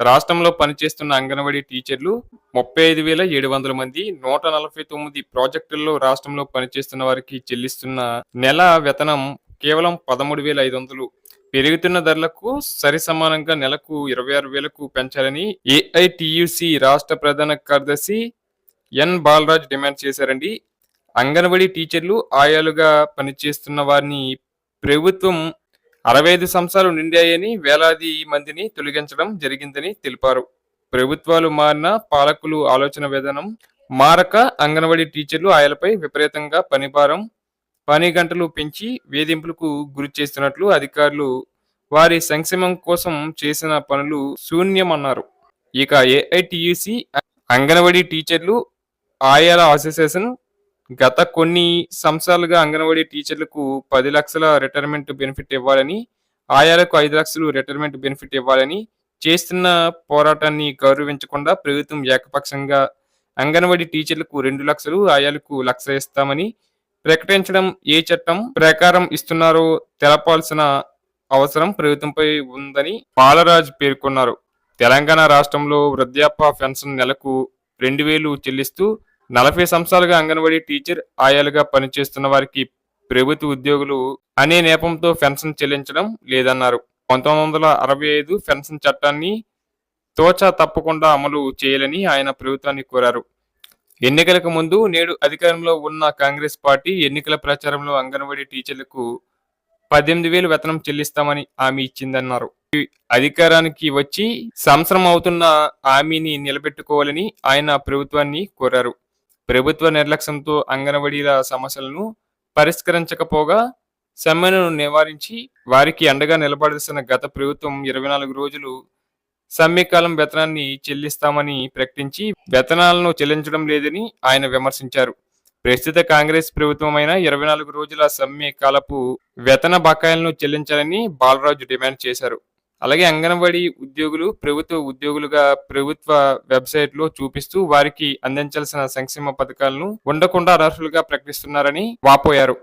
రాష్ట్రంలో పనిచేస్తున్న అంగన్వాడీ టీచర్లు ముప్పై ఐదు వేల ఏడు వందల మంది నూట నలభై తొమ్మిది ప్రాజెక్టుల్లో రాష్ట్రంలో పనిచేస్తున్న వారికి చెల్లిస్తున్న నెల వేతనం కేవలం పదమూడు వేల ఐదు వందలు. పెరుగుతున్న ధరలకు సరి సమానంగా నెలకు ఇరవై ఆరు వేలకు పెంచాలని ఏఐటియుసి రాష్ట్ర ప్రధాన కార్యదర్శి ఎన్ బాలరాజ్ డిమాండ్ చేశారండి. అంగన్వాడీ టీచర్లు ఆయాలుగా పనిచేస్తున్న వారిని ప్రభుత్వం అరవై ఐదు సంవత్సరాలు నిండాయని వేలాది మందిని తొలగించడం జరిగిందని తెలిపారు. ప్రభుత్వాలు మారిన పాలకులు ఆలోచన విధానం మారక అంగన్వాడీ టీచర్లు ఆయలపై విపరీతంగా పనిభారం పని గంటలు పెంచి వేధింపులకు గురి చేస్తున్నట్లు అధికారులు వారి సంక్షేమం కోసం చేసిన పనులు శూన్యమన్నారు. ఇక ఏఐటియుసి అంగన్వాడీ టీచర్లు ఆయాల అసోసియేషన్ గత కొన్ని సంవత్సరాలుగా అంగన్వాడీ టీచర్లకు పది లక్షల రిటైర్మెంట్ బెనిఫిట్ ఇవ్వాలని ఆయాలకు ఐదు లక్షలు రిటైర్మెంట్ బెనిఫిట్ ఇవ్వాలని చేస్తున్న పోరాటాన్ని గౌరవించకుండా ప్రభుత్వం ఏకపక్షంగా అంగన్వాడీ టీచర్లకు రెండు లక్షలు ఆయాలకు లక్ష ఇస్తామని ప్రకటించడం ఏ చట్టం ప్రకారం ఇస్తున్నారో తెలపాల్సిన అవసరం ప్రభుత్వంపై ఉందని పాలరాజ్ పేర్కొన్నారు. తెలంగాణ రాష్ట్రంలో వృద్ధాప్య పెన్షన్ నెలకు రెండు వేలు చెల్లిస్తూ నలభై సంవత్సరాలుగా అంగన్వాడీ టీచర్ ఆయాలుగా పనిచేస్తున్న వారికి ప్రభుత్వ ఉద్యోగులు అనే నేపంతో పెన్షన్ చెల్లించడం లేదన్నారు. పంతొమ్మిది వందల అరవై ఐదు పెన్షన్ చట్టాన్ని తోచా తప్పకుండా అమలు చేయాలని ఆయన ప్రభుత్వాన్ని కోరారు. ఎన్నికలకు ముందు నేడు అధికారంలో ఉన్న కాంగ్రెస్ పార్టీ ఎన్నికల ప్రచారంలో అంగన్వాడీ టీచర్లకు పద్దెనిమిది వేలు వేతనం చెల్లిస్తామని హామీ ఇచ్చిందన్నారు. అధికారానికి వచ్చి సంవత్సరం అవుతున్న హామీని నిలబెట్టుకోవాలని ఆయన ప్రభుత్వాన్ని కోరారు. ప్రభుత్వ నిర్లక్ష్యంతో అంగన్వాడీల సమస్యలను పరిష్కరించకపోగా సమ్మెను నివారించి వారికి అండగా నిలబడాల్సిన గత ప్రభుత్వం ఇరవై నాలుగు రోజులు సమ్మెకాలం వేతనాన్ని చెల్లిస్తామని ప్రకటించి వేతనాలను చెల్లించడం లేదని ఆయన విమర్శించారు. ప్రస్తుత కాంగ్రెస్ ప్రభుత్వమైన ఇరవై నాలుగు రోజుల సమ్మె కాలపు వేతన బకాయిలను చెల్లించాలని బాలరాజు డిమాండ్ చేశారు. అలాగే అంగన్వాడీ ఉద్యోగులు ప్రభుత్వ ఉద్యోగులుగా ప్రభుత్వ వెబ్సైట్లో చూపిస్తూ వారికి అందించాల్సిన సంక్షేమ పథకాలను ఉండకుండా అనర్హులుగా ప్రకటిస్తున్నారని వాపోయారు.